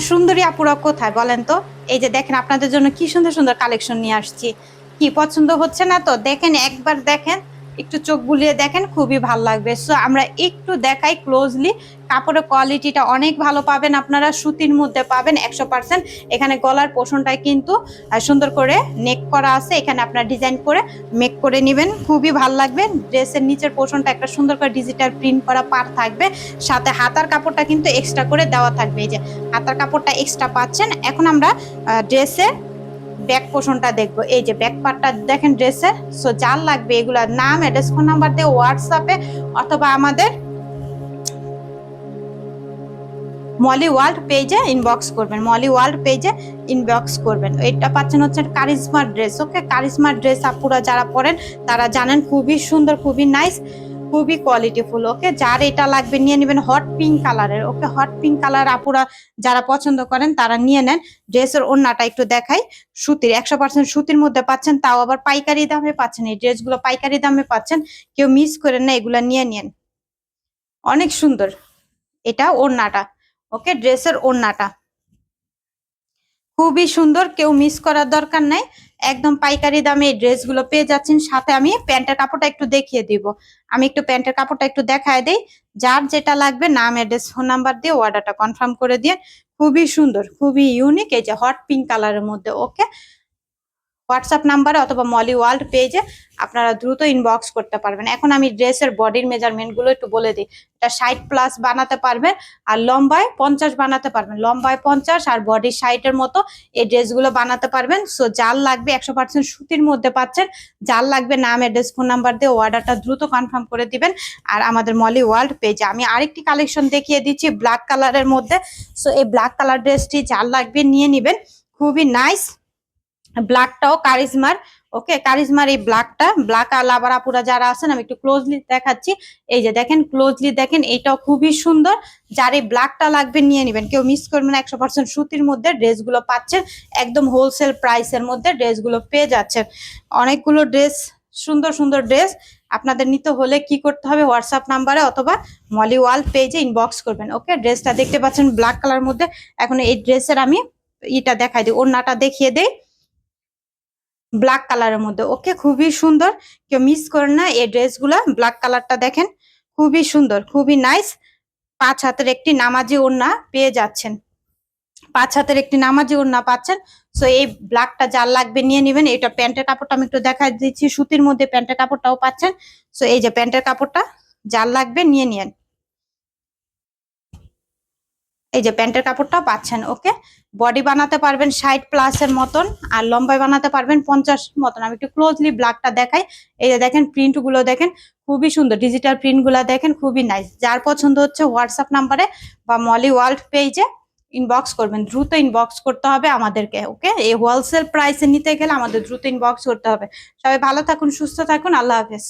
সুন্দরী আপুরা কোথায় বলেন তো? এই যে দেখেন, আপনাদের জন্য কি সুন্দর সুন্দর কালেকশন নিয়ে আসছি। কি পছন্দ হচ্ছে না তো? দেখেন, একবার দেখেন। একটু চোখ বুলিয়ে দেখেন, খুবই ভালো লাগবে। সো আমরা একটু দেখাই ক্লোজলি কাপড়ের কোয়ালিটিটা অনেক ভালো পাবেন আপনারা, সুতির মধ্যে পাবেন একশো পার্সেন্ট এখানে গলার পোষণটাই কিন্তু সুন্দর করে নেক করা আছে। এখানে আপনার ডিজাইন করে মেক করে নেবেন, খুবই ভালো লাগবে। ড্রেসের নিচের পোষণটা একটা সুন্দর করে ডিজিটাল প্রিন্ট করা পার থাকবে। সাথে হাতার কাপড়টা কিন্তু এক্সট্রা করে দেওয়া থাকবে। এই যে হাতার কাপড়টা এক্সট্রা পাচ্ছেন। এখন আমরা ড্রেসের ব্যাক পোষণটা দেখব। এই যে ব্যাক পার্টটা দেখেন ড্রেসের সো যার লাগবে এগুলা নাম অ্যাড্রেস ফোন নাম্বার দিয়ে হোয়াটসঅ্যাপে অথবা আমাদের মলি ওয়ার্ল্ড পেজে ইনবক্স করবেন। মলি ওয়ার্ল্ড পেজে ইনবক্স করবেন। এটা পাচ্ছেন হচ্ছে কারিজমার ড্রেস ওকে কারিজমার ড্রেস আপুরা যারা পরেন, তারা জানেন খুবই সুন্দর, খুবই নাইস খুবই কোয়ালিটিফুল ওকে যার এটা লাগবে নিয়ে নেবেন হট পিঙ্ক কালারের ওকে হট পিঙ্ক কালার আপুরা যারা পছন্দ করেন তারা নিয়ে নেন। ড্রেসের ওড়নাটা একটু দেখাই। সুতির, একশো পার্সেন্ট সুতির মধ্যে পাচ্ছেন, তাও আবার পাইকারি দামে পাচ্ছেন। এই ড্রেসগুলো পাইকারি দামে পাচ্ছেন। কেউ মিস করেন না, এগুলা নিয়ে নেন। অনেক সুন্দর এটা ওড়নাটা। ওকে, ড্রেসের ওড়নাটা। খুবই সুন্দর, কেউ মিস করার দরকার নাই। একদম পাইকারি দামে এই ড্রেসগুলো পেয়ে যাচ্ছেন। সাথে আমি প্যান্টের কাপড়টা একটু দেখিয়ে দিব। আমি একটু প্যান্টের কাপড়টা একটু দেখায় দেই। যার যেটা লাগবে, নাম অ্যাড্রেস ফোন নাম্বার দিয়ে অর্ডারটা কনফার্ম করে দিয়ে খুবই সুন্দর, খুবই ইউনিক এই যে হট পিঙ্ক কালারের মধ্যে ওকে হোয়াটসঅ্যাপ নাম্বারে অথবা মলি ওয়ার্ল্ড পেজে আপনারা দ্রুত ইনবক্স করতে পারবেন। এখন আমি ড্রেসের বডির মেজারমেন্টগুলো একটু বলে দিই। এটা ষাট প্লাস বানাতে পারবেন আর লম্বায় পঞ্চাশ বানাতে পারবেন। লম্বায় পঞ্চাশ আর বডির ষাটের মতো এই ড্রেসগুলো বানাতে পারবেন। সো জাল লাগবে একশো পার্সেন্ট সুতির মধ্যে পাচ্ছেন জাল লাগবে নাম অ্যাড্রেস ফোন নাম্বার দিয়ে অর্ডারটা দ্রুত কনফার্ম করে দিবেন। আর আমাদের মলি ওয়ার্ল্ড পেজে আমি আরেকটি কালেকশন দেখিয়ে দিচ্ছি ব্ল্যাক কালারের মধ্যে। সো এই ব্ল্যাক কালার ড্রেসটি জাল লাগবে নিয়ে নেবেন। খুবই নাইস ব্ল্যাকটাও কারিজমার ওকে কারিজমার এই ব্ল্যাকটা ব্ল্যাক আর লাভার আপুরা যারা আছেন, আমি একটু ক্লোজলি দেখাচ্ছি। এই যে দেখেন ক্লোজলি দেখেন এইটাও খুবই সুন্দর। যার এই ব্ল্যাকটা লাগবে, নিয়ে নেবেন। কেউ মিস করবেন একশো পার্সেন্ট সুতির মধ্যে ড্রেসগুলো পাচ্ছেন। একদম হোলসেল প্রাইসের মধ্যে ড্রেসগুলো পেয়ে যাচ্ছেন। অনেকগুলো ড্রেস, সুন্দর সুন্দর ড্রেস। আপনাদের নিতে হলে কি করতে হবে? হোয়াটসঅ্যাপ নাম্বারে অথবা মলি ওয়াল পেজে ইনবক্স করবেন ওকে ড্রেসটা দেখতে পাচ্ছেন ব্ল্যাক কালার মধ্যে। এখন এই ড্রেসের আমি ইটা দেখাই দিই, ওড়নাটা দেখিয়ে দেই। ব্ল্যাক কালারের মধ্যে। ওকে খুবই সুন্দর। কেউ মিস করেন না এই ড্রেসগুলা ব্ল্যাক কালারটা দেখেন। খুবই সুন্দর, খুবই নাইস পাঁচ হাতের একটি নামাজি ওড়না পেয়ে যাচ্ছেন। পাঁচ হাতের একটি নামাজি ওড়না পাচ্ছেন। সো এই ব্ল্যাকটা যার লাগবে নিয়ে নেবেন। এটা প্যান্টের কাপড়টা আমি একটু দেখা দিচ্ছি। সুতির মধ্যে প্যান্টের কাপড়টাও পাচ্ছেন। সো এই যে প্যান্টের কাপড়টা যার লাগবে নিয়ে নিয়েন। এই যে প্যান্টের কাপড়টাও পাচ্ছেন, ওকে? বডি বানাতে পারবেন ষাট প্লাসের মতন, আর লম্বায় বানাতে পারবেন পঞ্চাশ মতন। আমি একটু ক্লোজলি ব্ল্যাকটা দেখাই। এই যে দেখেন প্রিন্টগুলো দেখেন, খুবই সুন্দর। ডিজিটাল প্রিন্টগুলা দেখেন, খুবই নাইস যার পছন্দ হচ্ছে হোয়াটসঅ্যাপ নাম্বারে বা মলি ওয়ার্ল্ড পেজে ইনবক্স করবেন। দ্রুত ইনবক্স করতে হবে আমাদেরকে, ওকে? এই হোলসেল প্রাইসে নিতে গেলে আমাদের দ্রুত ইনবক্স করতে হবে। সবাই ভালো থাকুন, সুস্থ থাকুন। আল্লাহ হাফেজ।